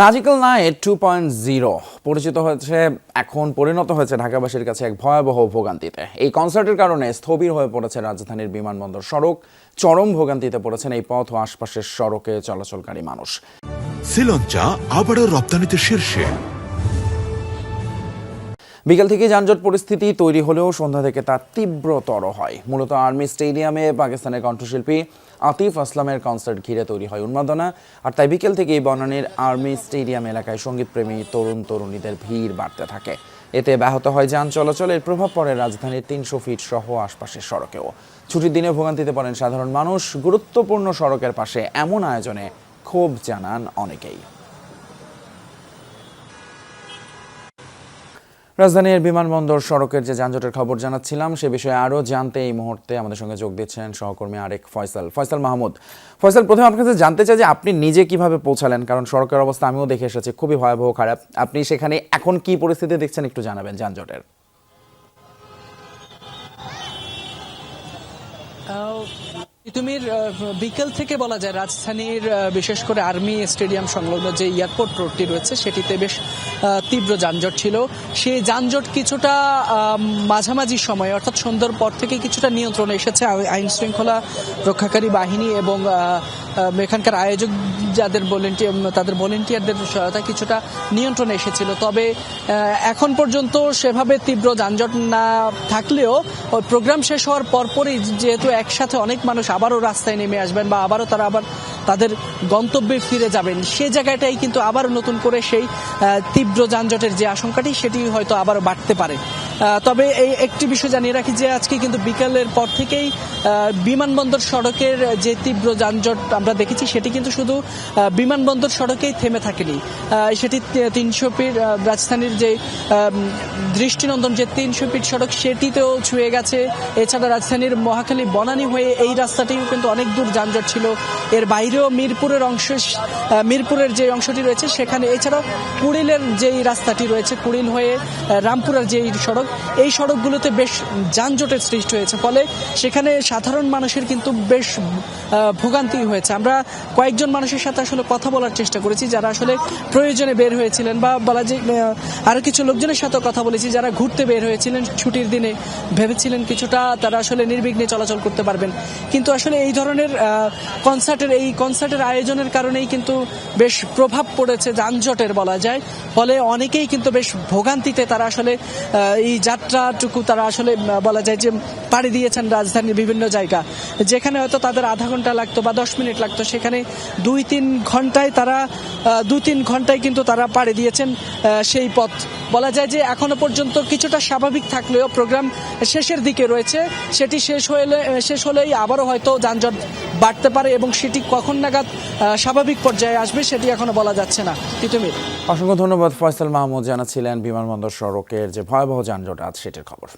Magical night two point zero পরিচিত হয়েছে, এখন পরিণত হয়েছে ঢাকাবাসীর কাছে এক ভয়াবহ ভোগান্তিতে। এই কনসার্টের কারণে স্থবির হয়ে পড়েছে রাজধানীর বিমানবন্দর সড়ক। চরম ভোগান্তিতে পড়েছেন এই পথ ও আশপাশের সড়কে চলাচলকারী মানুষ। শ্রীলঞ্চা আবারও রপ্তানিতে শীর্ষে। বিকেল থেকে যানজট পরিস্থিতি তৈরি হলেও সন্ধ্যা থেকে তা তীব্রতর হয়। মূলত আর্মি স্টেডিয়ামে পাকিস্তানের কণ্ঠশিল্পী আতিফ আসলামের কনসার্ট ঘিরে তৈরি হয় উন্মাদনা। আর তাই বিকেল থেকেই বনানীর আর্মি স্টেডিয়াম এলাকায় সঙ্গীতপ্রেমী তরুণ তরুণীদের ভিড় বাড়তে থাকে। এতে ব্যাহত হয় যান চলাচলের প্রভাব পড়ে রাজধানীর তিনশো ফিট সহ আশপাশের সড়কেও। ছুটির দিনে ভোগান্তিতে পড়েন সাধারণ মানুষ। গুরুত্বপূর্ণ সড়কের পাশে এমন আয়োজনে ক্ষোভ জানান অনেকেই। রাজধানীর বিমানবন্দর সড়কের যে যানজটের খবর জানাচ্ছিলাম, সে বিষয়ে আরও জানতে এই মুহূর্তে আমাদের সঙ্গে যোগ দিচ্ছেন সহকর্মী আরেক ফয়সাল। ফয়সাল মাহমুদ, ফয়সাল, প্রথমে আপনার কাছে জানতে চাই যে আপনি নিজে কীভাবে পৌঁছালেন? কারণ সড়কের অবস্থা আমিও দেখে এসেছি, খুবই ভয়াবহ, খারাপ। আপনি সেখানে এখন কি পরিস্থিতি দেখছেন একটু জানাবেন যানজটের। তিতুমির আহ, বিকেল থেকে বলা যায় রাজধানীর বিশেষ করে আর্মি স্টেডিয়াম সংলগ্ন যে এয়ারপোর্ট রোডটি রয়েছে সেটিতে বেশ তীব্র যানজট ছিল। সেই যানজট কিছুটা মাঝামাঝি সময়ে অর্থাৎ সন্ধ্যার পর থেকে কিছুটা নিয়ন্ত্রণ এসেছে আই- আইন শৃঙ্খলা রক্ষাকারী বাহিনী এবং এখানকার আয়োজক যাদের ভলেন্টিয়ার তাদের ভলেন্টিয়ারদের সহায়তা কিছুটা নিয়ন্ত্রণে এসেছিল। তবে এখন পর্যন্ত সেভাবে তীব্র যানজট না থাকলেও প্রোগ্রাম শেষ হওয়ার পরপরই যেহেতু একসাথে অনেক মানুষ আবারও রাস্তায় নেমে আসবেন বা আবারও তারা আবার তাদের গন্তব্যে ফিরে যাবেন, সে জায়গাটাই কিন্তু আবার নতুন করে সেই তীব্র যানজটের যে আশঙ্কাটি, সেটি হয়তো আবারও বাড়তে পারে। তবে এই একটি বিষয় জানিয়ে রাখি যে আজকে কিন্তু বিকালের পর থেকেই বিমানবন্দর সড়কের যে তীব্র যানজট আমরা দেখেছি, সেটি কিন্তু শুধু বিমানবন্দর সড়কেই থেমে থাকেনি। সেটি তিনশো ফিট রাজধানীর যে দৃষ্টিনন্দন যে তিনশো ফিট সড়ক, সেটিতেও ছুঁয়ে গেছে। এছাড়া রাজধানীর মহাখালী বনানী হয়ে এই রাস্তাটিও কিন্তু অনেক দূর যানজট ছিল। এর বাইরেও মিরপুরের অংশ মিরপুরের যে অংশটি রয়েছে, সেখানে এছাড়াও কুড়িলের যেই রাস্তাটি রয়েছে, কুড়িল হয়ে রামপুরার যেই সড়ক এই সড়কগুলোতে বেশ যানজটের সৃষ্টি হয়েছে। ফলে সেখানে সাধারণ মানুষের কিন্তু বেশ ভোগান্তি হয়েছে। আমরা কয়েকজন মানুষের সাথে আসলে কথা বলার চেষ্টা করেছি যারা আসলে প্রয়োজনে বের হয়েছিলেন বা বলা যে আহ, আরও কিছু লোকজনের সাথে কথা বলেছি যারা ঘুরতে বের হয়েছিলেন ছুটির দিনে। ভেবেছিলেন কিছুটা তারা আসলে নির্বিঘ্নে চলাচল করতে পারবেন। কিন্তু আসলে এই ধরনের কনসার্টের এই কনসার্টের আয়োজনের কারণেই কিন্তু বেশ প্রভাব পড়েছে যানজটের বলা যায়। ফলে অনেকেই কিন্তু বেশ ভোগান্তিতে তারা আসলে আহ, এই যাত্রাটুকু তারা আসলে বলা যায় যে পাড়ি দিয়েছেন রাজধানীর বিভিন্ন জায়গা। যেখানে হয়তো তাদের আধা ঘণ্টা লাগতো বা দশ মিনিট লাগতো, সেখানে দুই তিন ঘন্টায় তারা দু তিন ঘন্টায় কিন্তু তারা পাড়ি দিয়েছেন সেই পথ। বলা যায় যে এখনও পর্যন্ত কিছুটা স্বাভাবিক থাকলেও প্রোগ্রাম শেষের দিকে রয়েছে। সেটি শেষ হলে শেষ হলেই আবারও হয়তো যানজট বাড়তে পারে এবং সেটি কখন নাগাদ স্বাভাবিক পর্যায়ে আসবে সেটি এখনও বলা যাচ্ছে না। তিতুমির অসংখ্য ধন্যবাদ ফয়সাল মাহমুদ জানাচ্ছিলেন বিমানবন্দর সড়কের যে ভয়াবহ যানজট, আজ সেটির খবর।